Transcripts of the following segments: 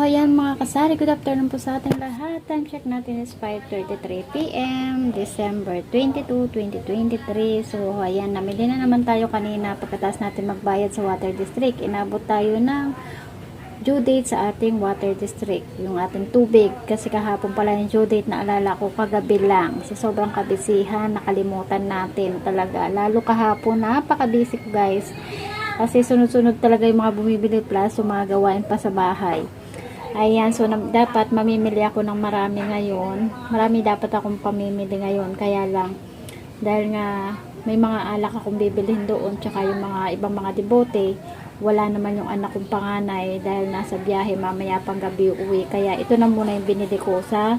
ayan mga kasari, good afternoon po sa ating lahat. Time check natin is 5.33pm, December 22, 2023. So, ayan, namili na naman tayo kanina pagkatapos natin magbayad sa water district. Inabot tayo ng due date sa ating water district, yung ating tubig. Kasi kahapon pala yung due date na alala ko kagabi lang. Sa sobrang kabisihan, nakalimutan natin talaga. Lalo kahapon, napakabisi ko guys. Kasi sunod-sunod talaga yung mga bumibili plus yung mga gawain pa sa bahay. Ayan, so na, dapat mamimili ako ng marami ngayon. Marami dapat akong pamimili ngayon. Kaya lang, dahil nga may mga alak akong bibilhin doon, tsaka yung mga ibang mga debote, wala naman yung anak kong panganay dahil nasa biyahe mamaya pang gabi uwi. Kaya ito na muna yung binili ko sa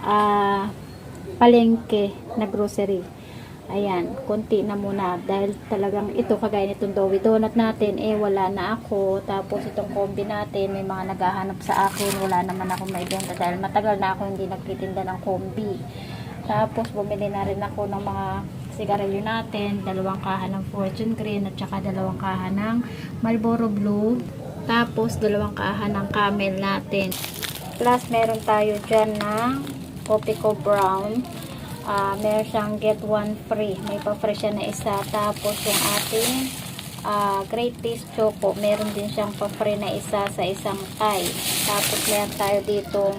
ah, palengke na grocery. Ayan, konti na muna dahil talagang ito kagaya nitong Dowi Donut natin eh wala na ako. Tapos itong kombi natin may mga naghahanap sa akin, wala naman ako maibenta dahil matagal na ako hindi nagtitinda ng kombi. Tapos bumili na rin ako ng mga sigarilyo natin, dalawang kaha ng Fortune Green at saka dalawang kaha ng Marlboro Blue. Tapos dalawang kaha ng Camel natin. Plus meron tayo dyan ng Copico Brown. Ah, meron siyang get one free. May pa-free siya na isa. Tapos yung ating ah, Great Taste Choco, meron din siyang pa-free na isa sa isang Thai. Tapos meron tayo ditong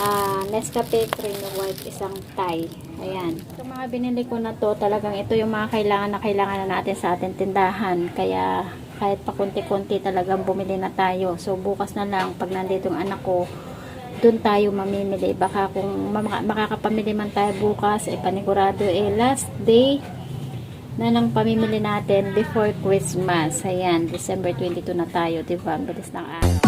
ah, Nescafe Creamy White, isang Thai. Ayan. Yung mga binili ko na to, talagang ito yung mga kailangan na kailangan na natin sa ating tindahan. Kaya kahit pa konti-konti talagang bumili na tayo. So bukas na lang pag nandito ang anak ko, doon tayo mamimili. Baka kung maka- makakapamili man tayo bukas, eh panigurado eh last day na ng pamimili natin before Christmas. Ayan, December 22 na tayo, di ba? Ang bilis ng araw.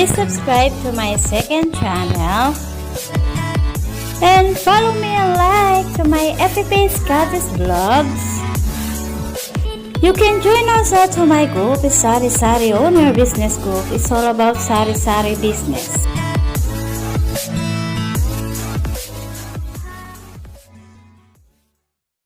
Please subscribe to my second channel. And follow me and like to my FP Goddess Vlogs. You can join also to my group, Sari Sari Owner Business Group. It's all about Sari Sari business.